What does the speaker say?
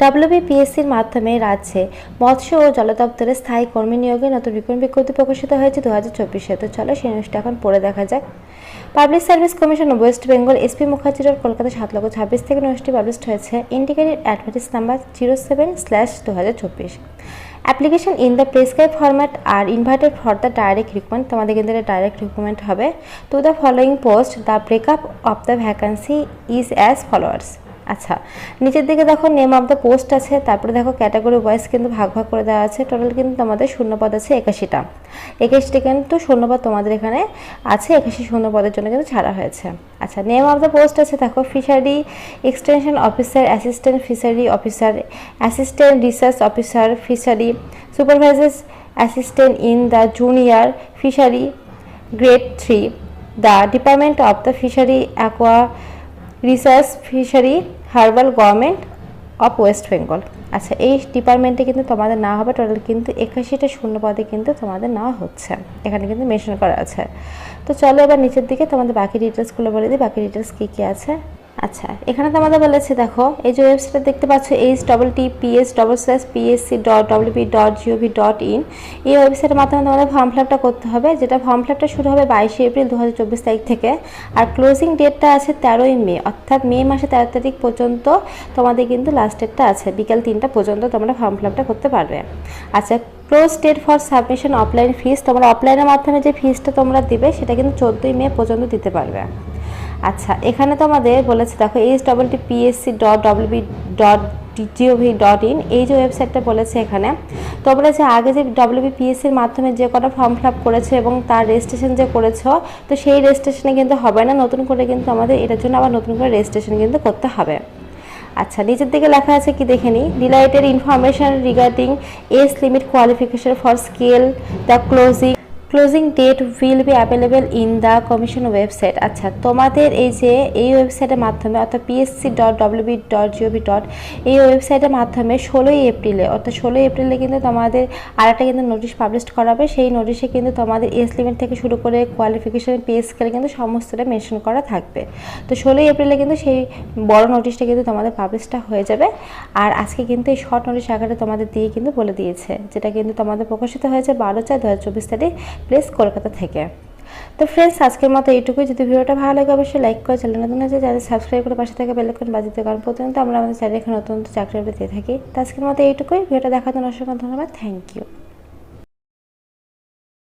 ডাব্লিউবিপিএসসির মাধ্যমে রাজ্যে মৎস্য ও জল দপ্তরে স্থায়ী কর্মী নিয়োগে নতুন বিজ্ঞান বিজ্ঞপ্তি প্রকাশিত হয়েছে দু হাজার চব্বিশে। তো চলো সেই নিউজটা এখন পড়ে দেখা যাক। Public service commission West Bengal SP Mukherjee road Kolkata সাত লক্ষ ছাব্বিশ থেকে নিউজটি পাবলিশড হয়েছে indicated advertise number zero seven slash দু হাজার চব্বিশ। Application in the prescribe format are invited for the direct recruitment তোমাদের কিন্তু ডাইরেক্ট রিক্রুটমেন্ট হবে। To the following post the breakup of the vacancy is as followers আচ্ছা নিচের দিকে দেখো নেম অফ দ্য পোস্ট আছে, তারপরে দেখো ক্যাটাগরি ওয়াইজ কিন্তু ভাগ ভাগ করে দেওয়া আছে টোটাল কিন্তু তোমাদের শূন্যপদ আছে একাশিটা। একাশিটা কিন্তু শূন্যপদ তোমাদের এখানে আছে, একাশি শূন্যপদের জন্য কিন্তু ছাড়া হয়েছে। আচ্ছা নেম অফ দ্য পোস্ট আছে, দেখো fishery extension officer assistant fishery officer assistant research officer fishery supervisor assistant in the junior fishery grade three the department of the fishery aqua research fishery, herbal government of West Bengal. আচ্ছা এই ডিপার্টমেন্টে কিন্তু তোমাদের না হবে। Total কিন্তু একাশিটা শূন্য পদে কিন্তু তোমাদের নেওয়া হচ্ছে। এখানে কিন্তু মেনশন করা আছে। তো চলো এবার নিচের দিকে তোমাদের বাকি ডিটেলসগুলো বলে দিই। বাকি ডিটেলস কী কী আছে? আচ্ছা এখানে তো আমাদের বলেছে, দেখো, এই যে ওয়েবসাইট দেখতে পাচ্ছ H double T PS double slash PSC dot WB dot GOV dot in এই ওয়েবসাইটের মাধ্যমে তোমাদের ফর্ম ফিলাপটা করতে হবে, যেটা ফর্ম ফিলাপটা শুরু হবে বাইশে এপ্রিল দু হাজার চব্বিশ তারিখ থেকে, আর ক্লোজিং ডেটটা আছে তেরোই মে, অর্থাৎ মে মাসে তেরো তারিখ পর্যন্ত তোমাদের কিন্তু লাস্ট ডেটটা আছে, বিকাল তিনটা পর্যন্ত তোমরা ফর্ম ফিলাপটা করতে পারবে। আচ্ছা close date for submission offline fees তোমরা অফলাইনের মাধ্যমে যে ফিসটা তোমরা দিবে, সেটা কিন্তু চোদ্দোই মে পর্যন্ত দিতে পারবে। আচ্ছা এখানে তো আমাদের বলেছে, দেখো H double T PSC dot WB dot GOV dot in এই যে ওয়েবসাইটটা বলেছে এখানে তোমরা যে আগে যে ডব্লিউবি পিএসসির মাধ্যমে যে কটা ফর্ম ফিল আপ করেছ এবং তার রেজিস্ট্রেশন যে করেছ, তো সেই রেজিস্ট্রেশনে কিন্তু হবে না, নতুন করে কিন্তু আমাদের এটার জন্য আবার নতুন করে রেজিস্ট্রেশন কিন্তু করতে হবে। আচ্ছা নিচের দিকে লেখা আছে কি দেখে নিই? Delighted information regarding age limit qualification for scale the closing closing date will be available in the commission website আচ্ছা তোমাদের এই যে এই ওয়েবসাইটের মাধ্যমে, অর্থাৎ PSC dot WB dot GOV dot এই ওয়েবসাইটের মাধ্যমে ষোলোই এপ্রিলে, অর্থাৎ ষোলোই এপ্রিলে কিন্তু তোমাদের আরেকটা কিন্তু নোটিশ পাবলিশ করা হবে। সেই নোটিশে কিন্তু তোমাদের এজ লিমিট থেকে শুরু করে কোয়ালিফিকেশন পে স্কেল কিন্তু সমস্তটা মেনশন করা থাকবে। তো ষোলোই এপ্রিলে কিন্তু সেই বড় নোটিশটা কিন্তু তোমাদের পাবলিশটা হয়ে যাবে। আর আজকে কিন্তু এই শর্ট নোটিশ আকারে তোমাদের দিয়ে কিন্তু বলে দিয়েছে, যেটা কিন্তু তোমাদের প্রকাশিত হয়েছে বারো চার দু হাজার চব্বিশ তারিখ। প্লেস কলকাতা থেকে। তো ফ্রেন্ডস আজকের মতো এইটুকুই। যদি ভিডিওটা ভালো লাগে, অবশ্যই লাইক করে চলে নতুন আছে যাদের সাবস্ক্রাইব করে পাশে থেকে বেলকন বাজিতে কারণ প্রতিনিয়ত আমরা আমাদের চ্যানেল এখানে নতুন নতুন চাকরি দিয়ে থাকি। তো আজকের মতো এইটুকুই। ভিডিওটা দেখার জন্য অসংখ্য ধন্যবাদ। Thank you